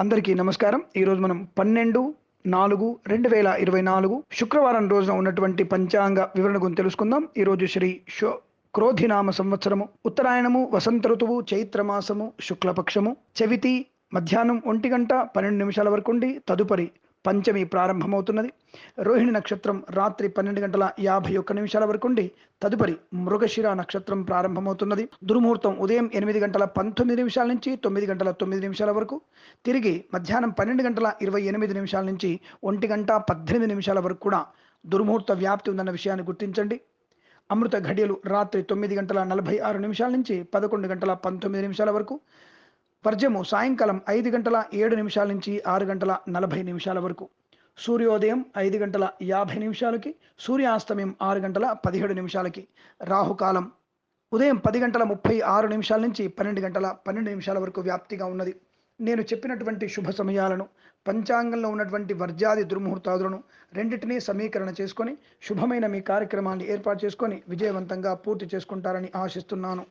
అందరికీ నమస్కారం. ఈరోజు మనం పన్నెండు నాలుగు రెండు వేల ఇరవై నాలుగు శుక్రవారం రోజున ఉన్నటువంటి పంచాంగ వివరణ గురించి తెలుసుకుందాం. ఈరోజు శ్రీ శో క్రోధినామ సంవత్సరము ఉత్తరాయణము వసంత ఋతువు చైత్రమాసము శుక్లపక్షము చవితి మధ్యాహ్నం ఒంటి గంట పన్నెండు నిమిషాల వరకు ఉండి తదుపరి పంచమి ప్రారంభమవుతున్నది. రోహిణి నక్షత్రం రాత్రి పన్నెండు గంటల యాభై ఒక్క నిమిషాల వరకు ఉండి తదుపరి మృగశిర నక్షత్రం ప్రారంభమవుతున్నది. దుర్ముహూర్తం ఉదయం ఎనిమిది గంటల పంతొమ్మిది నిమిషాల నుంచి తొమ్మిది గంటల తొమ్మిది నిమిషాల వరకు తిరిగి మధ్యాహ్నం పన్నెండు గంటల ఇరవై ఎనిమిది నిమిషాల నుంచి ఒంటి గంట పద్దెనిమిది నిమిషాల వరకు కూడా దుర్ముహూర్త వ్యాప్తి ఉందన్న విషయాన్ని గుర్తించండి. అమృత ఘడియలు రాత్రి తొమ్మిది గంటల నలభై ఆరు నిమిషాల నుంచి పదకొండు గంటల పంతొమ్మిది నిమిషాల వరకు పర్జము సాయంకాలం ఐదు గంటల ఏడు నిమిషాల నుంచి ఆరు గంటల నలభై నిమిషాల వరకు. సూర్యోదయం ఐదు గంటల యాభై నిమిషాలకి సూర్యాస్తమయం ఆరు గంటల పదిహేడు నిమిషాలకి. రాహుకాలం ఉదయం పది గంటల ముప్పై ఆరు నిమిషాల నుంచి పన్నెండు గంటల పన్నెండు నిమిషాల వరకు వ్యాప్తిగా ఉన్నది. నేను చెప్పినటువంటి శుభ సమయాలను పంచాంగంలో ఉన్నటువంటి వర్జాది దుర్ముహూర్తాదులను రెండింటినీ సమీకరణ చేసుకొని శుభమైన మీ కార్యక్రమాన్ని ఏర్పాటు చేసుకొని విజయవంతంగా పూర్తి చేసుకుంటారని ఆశిస్తున్నాను.